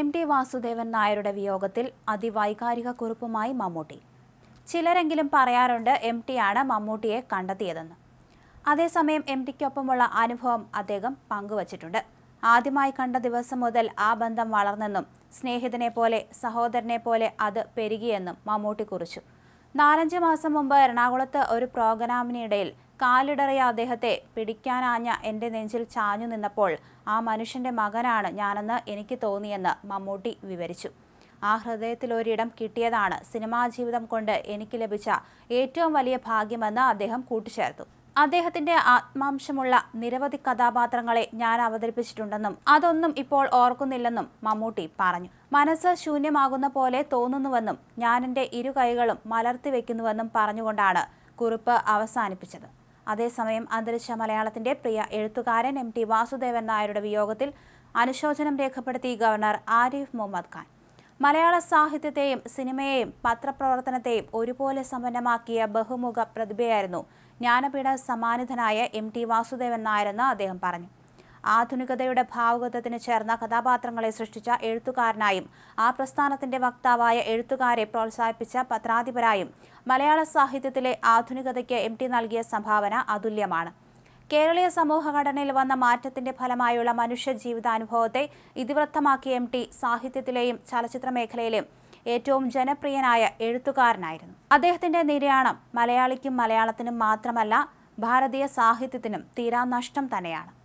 M T Vasudevan നായരുടെ വിയോഗത്തിൽ അതിവൈകാരിക കുറിപ്പുമായി മമ്മൂട്ടി. ചിലരെങ്കിലും പറയാറുണ്ട് എം ടിയാണ് മമ്മൂട്ടിയെ കണ്ടെത്തിയതെന്ന്. അതേസമയം എം ടിക്കൊപ്പമുള്ള അനുഭവം അദ്ദേഹം പങ്കുവച്ചിട്ടുണ്ട്. ആദ്യമായി കണ്ട ദിവസം മുതൽ ആ ബന്ധം വളർന്നെന്നും സ്നേഹിതനെ പോലെ സഹോദരനെ പോലെ അത് പെരുകിയെന്നും മമ്മൂട്ടി കുറിച്ചു. നാലഞ്ച് മാസം മുമ്പ് എറണാകുളത്ത് ഒരു പ്രോഗ്രാമിനിടയിൽ കാലിടറിയ അദ്ദേഹത്തെ പിടിക്കാനാഞ്ഞ എന്റെ നെഞ്ചിൽ ചാഞ്ഞു നിന്നപ്പോൾ ആ മനുഷ്യന്റെ മകനാണ് ഞാനെന്ന് എനിക്ക് തോന്നിയെന്ന് മമ്മൂട്ടി വിവരിച്ചു. ആ ഹൃദയത്തിലൊരിടം കിട്ടിയതാണ് സിനിമാ ജീവിതം കൊണ്ട് എനിക്ക് ലഭിച്ച ഏറ്റവും വലിയ ഭാഗ്യമെന്ന് അദ്ദേഹം കൂട്ടിച്ചേർത്തു. അദ്ദേഹത്തിന്റെ ആത്മാംശമുള്ള നിരവധി കഥാപാത്രങ്ങളെ ഞാൻ അവതരിപ്പിച്ചിട്ടുണ്ടെന്നും അതൊന്നും ഇപ്പോൾ ഓർക്കുന്നില്ലെന്നും മമ്മൂട്ടി പറഞ്ഞു. മനസ്സ് ശൂന്യമാകുന്ന പോലെ തോന്നുന്നുവെന്നും ഞാൻ എന്റെ ഇരു കൈകളും മലർത്തി വെക്കുന്നുവെന്നും പറഞ്ഞുകൊണ്ടാണ് കുറിപ്പ് അവസാനിപ്പിച്ചത്. അതേസമയം അന്തരിച്ച മലയാളത്തിന്റെ പ്രിയ എഴുത്തുകാരൻ എം ടി വാസുദേവൻ നായരുടെ വിയോഗത്തിൽ അനുശോചനം രേഖപ്പെടുത്തി ഗവർണർ ആരിഫ് മുഹമ്മദ് ഖാൻ. മലയാള സാഹിത്യത്തെയും സിനിമയെയും പത്രപ്രവർത്തനത്തെയും ഒരുപോലെ സമ്പന്നമാക്കിയ ബഹുമുഖ പ്രതിഭയായിരുന്നു ജ്ഞാനപീഠ സമ്മാനിതനായ എം ടി വാസുദേവൻ നായരെന്ന് അദ്ദേഹം പറഞ്ഞു. ആധുനികതയുടെ ഭാവുകത്വത്തിന് ചേർന്ന കഥാപാത്രങ്ങളെ സൃഷ്ടിച്ച എഴുത്തുകാരനായും ആ പ്രസ്ഥാനത്തിന്റെ വക്താവായ എഴുത്തുകാരെ പ്രോത്സാഹിപ്പിച്ച പത്രാധിപരായും മലയാള സാഹിത്യത്തിലെ ആധുനികതയ്ക്ക് എം ടി നൽകിയ സംഭാവന അതുല്യമാണ്. കേരളീയ സമൂഹഘടനയിൽ വന്ന മാറ്റത്തിന്റെ ഫലമായുള്ള മനുഷ്യ ജീവിതാനുഭവത്തെ ഇതിവൃത്തമാക്കിയ എം ടി സാഹിത്യത്തിലെയും ചലച്ചിത്ര മേഖലയിലെയും ഏറ്റവും ജനപ്രിയനായ എഴുത്തുകാരനായിരുന്നു. അദ്ദേഹത്തിന്റെ നിര്യാണം മലയാളിക്കും മലയാളത്തിനും മാത്രമല്ല ഭാരതീയ സാഹിത്യത്തിനും തീരാനഷ്ടം തന്നെയാണ്.